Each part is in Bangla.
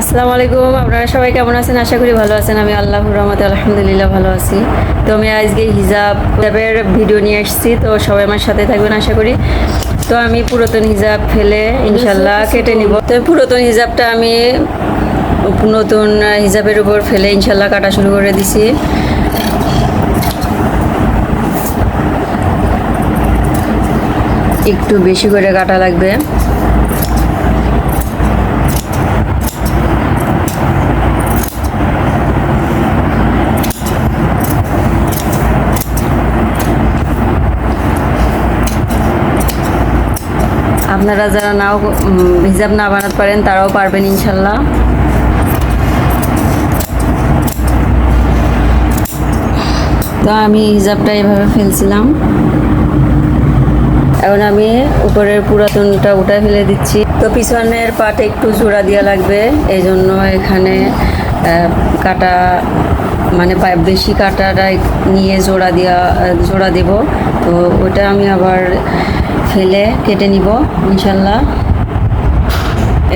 আসসালামু আলাইকুম, আপনারা সবাই কেমন আছেন? আশা করি ভালো আছেন। আমি আল্লাহর রহমতে আলহামদুলিল্লাহ ভালো আছি। তো আমি আজকে হিজাব হিজাবের ভিডিও নিয়ে এসেছি তো সবাই আমার সাথে থাকবেন, আশা করি। তো আমি পুরাতন হিজাব ফেলে ইনশাল্লাহ কেটে নিব। তো পুরাতন হিজাবটা আমি নতুন হিজাবের উপর ফেলে ইনশাল্লাহ কাটা শুরু করে দিছি। একটু বেশি করে কাটা লাগবে। আপনারা যারা নাও হিজাব না বানাতে পারেন, তারাও পারবেন ইনশাল্লাহ। তো আমি হিজাবটা এভাবে ফেলছিলাম। এখন আমি উপরের পুরাতনটা উঠে ফেলে দিচ্ছি। তো পিছনের পাটে একটু জোড়া দেওয়া লাগবে এই জন্য এখানে কাটা মানে বেশি কাটাটা নিয়ে জোড়া দেওয়া, জোড়া দেব। তো ওটা আমি আবার ফেলে কেটে নিব, ইনশাল্লাহ।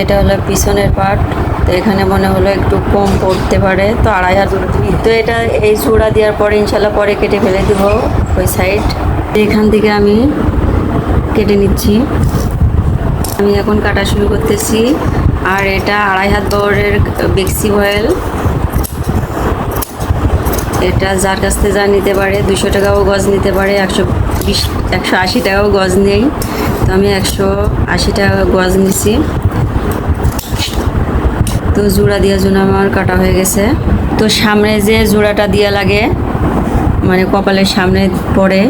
এটা হলো পিছনের পার্ট তো এখানে মনে হলো একটু কম পড়তে পারে, তো আড়াই হাত তো এটা এই চূড়া দেওয়ার পরে ইনশাল্লাহ পরে কেটে ফেলে দিব ওই সাইড এখান থেকে আমি কেটে নিচ্ছি। আমি এখন কাটা শুরু করতেছি। আর এটা আড়াই হাত বহরের বেক্সি অয়েল এটা যার কাছ থেকে যা নিতে পারে, দুশো টাকাও গজ নিতে পারে, একশো বিশ, একশো আশি টাকাও গজ নেই। তো আমি একশো আশি টাকা গজ নিছি। তো জোড়া দেওয়ার জন্য আমার কাটা হয়ে গেছে। তো সামনে যে জোড়াটা দেওয়া লাগে মানে কপালের সামনে পড়ে,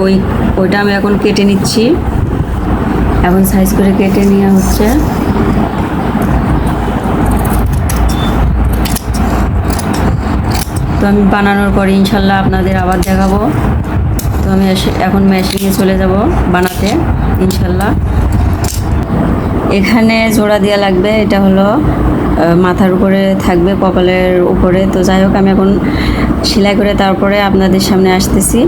ওই, ওইটা আমি এখন কেটে নিচ্ছি। এখন সাইজ করে কেটে নেওয়া হচ্ছে। তো আমি বানানোর পরে ইনশাল্লাহ আপনাদের আবার দেখাবো। তো আমি এখন মেশিনে চলে যাব বানাতে, ইনশাল্লাহ। এখানে জোড়া দেওয়া লাগবে, এটা হলো মাথার উপরে থাকবে, কপালের উপরে। তো যাই হোক, আমি এখন সেলাই করে তারপরে আপনাদের সামনে আসতেছি।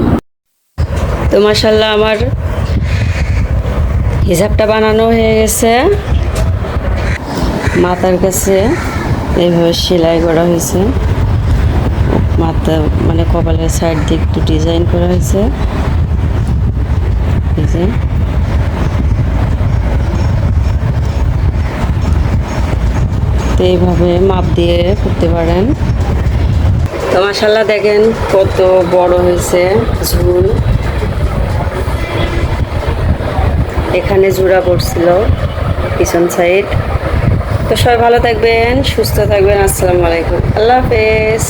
তো মাসাল্লাহ আমার হিসাবটা বানানো হয়ে গেছে। মাথার কাছে এইভাবে সেলাই করা হয়েছে। মাথা মানে কপালের সাইড দিয়ে একটু ডিজাইন করা হয়েছে। তো এইভাবে মাপ দিয়ে করতে পারেন। তো মাসাল্লাহ দেখেন কত বড় হয়েছে ঝুল। এখানে জোড়া পড়ছিল পিছন সাইড তো সবাই ভালো থাকবেন, সুস্থ থাকবেন। আসসালামু আলাইকুম। আল্লাহ হাফেজ।